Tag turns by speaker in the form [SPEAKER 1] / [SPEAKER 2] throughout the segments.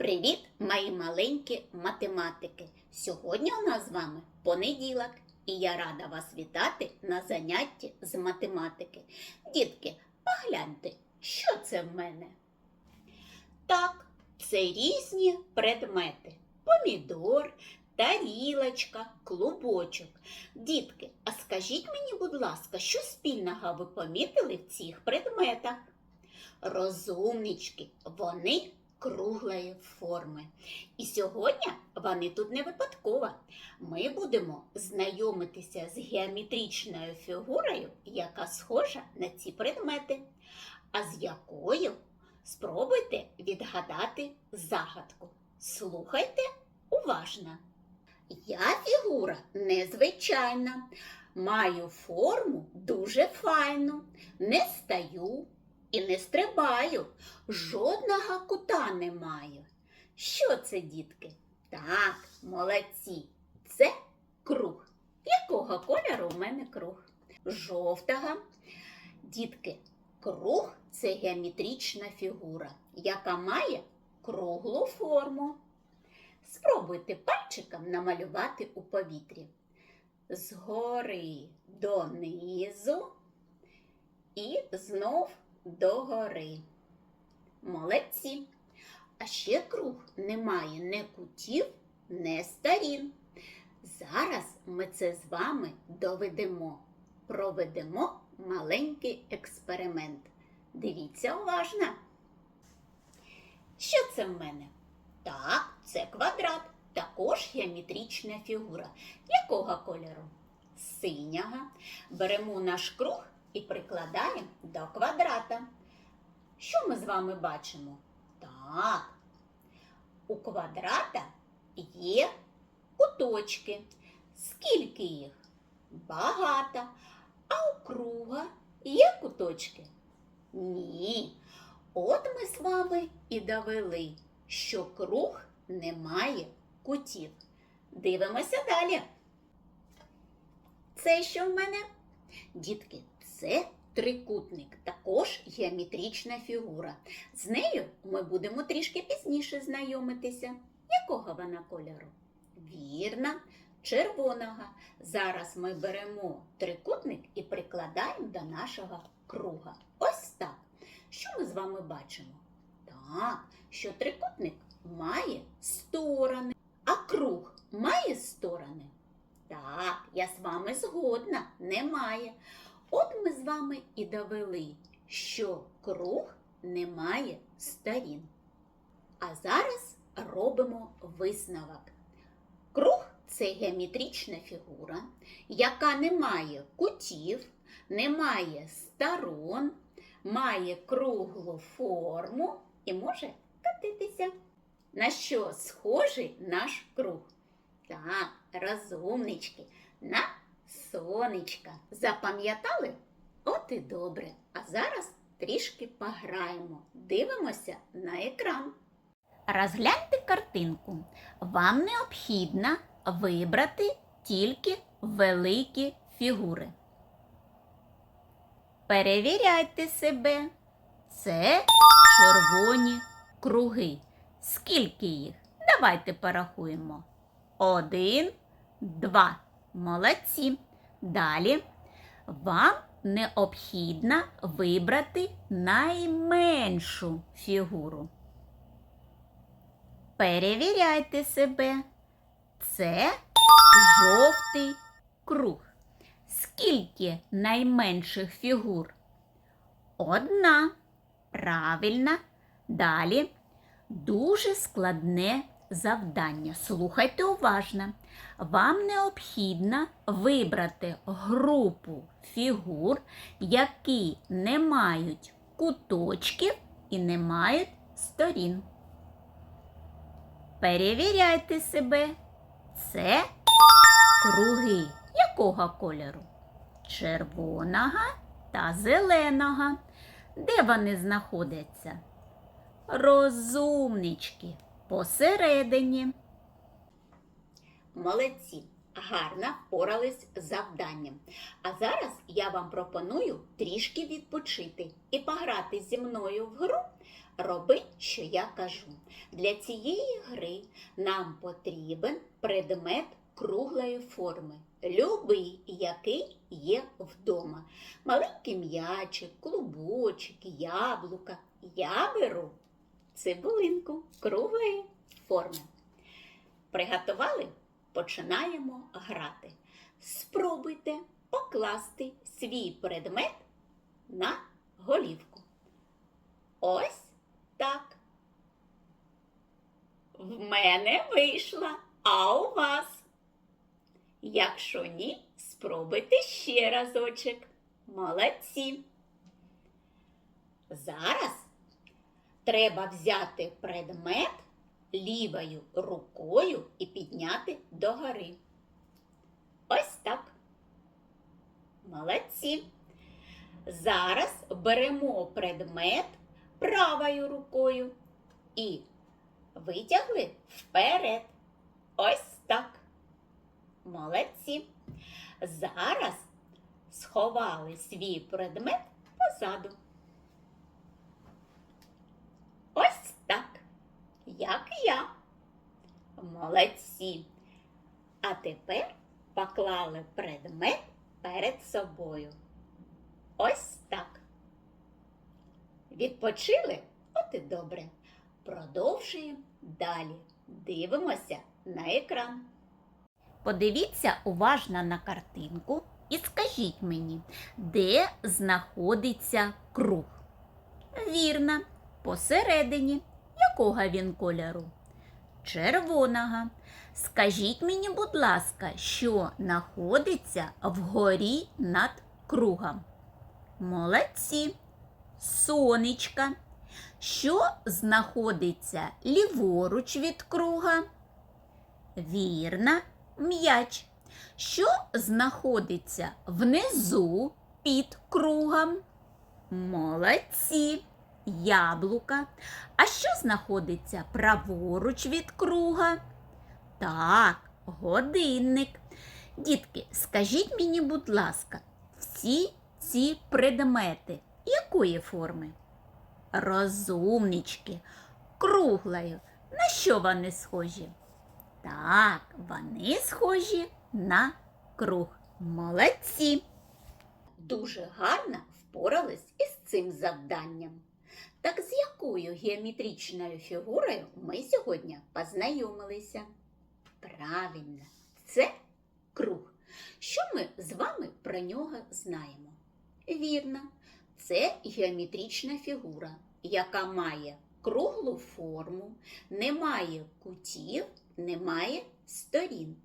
[SPEAKER 1] Привіт, мої маленькі математики! Сьогодні у нас з вами понеділок, і я рада вас вітати на занятті з математики. Дітки, погляньте, що це в мене? Так, це різні предмети: помідор, тарілочка, клубочок. Дітки, а скажіть мені, будь ласка, що спільного ви помітили в цих предметах? Розумнички, вони круглої форми. І сьогодні вони тут не випадково. Ми будемо знайомитися з геометричною фігурою, яка схожа на ці предмети. А з якою спробуйте відгадати загадку. Слухайте уважно. Я фігура незвичайна, маю форму дуже файну, не стаю і не стрибаю, жодного кута не маю. Що це, дітки? Так, молодці, це круг. Якого кольору в мене круг? Жовтого. Дітки, круг це геометрична фігура, яка має круглу форму. Спробуйте пальчиком намалювати у повітрі. Згори донизу і знов догори. Молодці. А ще круг не має ні кутів, ні сторін. Зараз ми це з вами доведемо. Проведемо маленький експеримент. Дивіться уважно. Що це в мене? Так, це квадрат, також геометрична фігура. Якого кольору? Синього. Беремо наш круг і прикладаємо до квадрата. Що ми з вами бачимо? Так, у квадрата є куточки. Скільки їх? Багато. А у круга є куточки? Ні. От ми з вами і довели, що круг не має кутів. Дивимося далі. Це що в мене? Дітки, це трикутник, також геометрична фігура. З нею ми будемо трішки пізніше знайомитися. Якого вона кольору? Вірно, червоного. Зараз ми беремо трикутник і прикладаємо до нашого круга. Ось так. Що ми з вами бачимо? Так, що трикутник має сторони, а круг має сторони? Так, я з вами згодна, немає. От ми з вами і довели, що круг не має сторін. А зараз робимо висновок. Круг це геометрична фігура, яка не має кутів, не має сторон, має круглу форму і може катитися. На що схожий наш круг? Так, розумнички, на сонечка. Запам'ятали? От і добре. А зараз трішки пограємо. Дивимося на екран. Розгляньте картинку. Вам необхідно вибрати тільки великі фігури. Перевіряйте себе. Це червоні круги. Скільки їх? Давайте порахуємо. Один, два. Молодці. Далі вам необхідно вибрати найменшу фігуру. Перевіряйте себе. Це жовтий круг. Скільки найменших фігур? Одна. Правильно. Далі дуже складне завдання. Слухайте уважно. Вам необхідно вибрати групу фігур, які не мають куточків і не мають сторін. Перевіряйте себе. Це круги якого кольору? Червоного та зеленого. Де вони знаходяться? Розумнички посередині. Молодці. гарно впорались з завданням. А зараз я вам пропоную трішки відпочити і пограти зі мною в гру. Роби, що я кажу. Для цієї гри нам потрібен предмет круглої форми, любий, який є вдома. Маленький м'ячик, клубочок, яблука. Я беру цибулинку круглої форми. Приготували? Починаємо грати. Спробуйте покласти свій предмет на голівку. Ось так. В мене вийшла, а у вас? Якщо ні, спробуйте ще разочок. Молодці. Зараз треба взяти предмет лівою рукою і підняти догори. Ось так. Молодці. Зараз беремо предмет правою рукою і витягли вперед. Ось так. Молодці. Зараз сховали свій предмет позаду. Ось так, як я. Молодці. А тепер поклали предмет перед собою. Ось так. Відпочили? От і добре. Продовжуємо далі. Дивимося на екран. Подивіться уважно на картинку і скажіть мені, де знаходиться круг? Вірно, посередині. Якого він кольору? Червоного. Скажіть мені, будь ласка, що знаходиться вгорі над кругом? Молодці. Сонечка. Що знаходиться ліворуч від круга? Вірно, м'яч. Що знаходиться внизу під кругом? Молодці. Яблука. А що знаходиться праворуч від круга? Так, годинник. Дітки, скажіть мені, будь ласка, всі ці предмети якої форми? Розумнички, круглою. На що вони схожі? Так, вони схожі на круг. Молодці. Дуже гарно впорались із цим завданням. Так з якою геометричною фігурою ми сьогодні познайомилися? Правильно, це круг. Що ми з вами про нього знаємо? Вірно, це геометрична фігура, яка має круглу форму, не має кутів, не має сторін.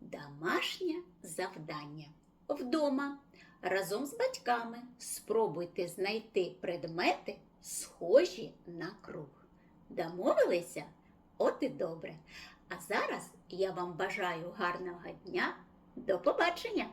[SPEAKER 1] Домашнє завдання. Вдома разом з батьками спробуйте знайти предмети, схожі на круг. Домовилися? От і добре. А зараз я вам бажаю гарного дня. До побачення!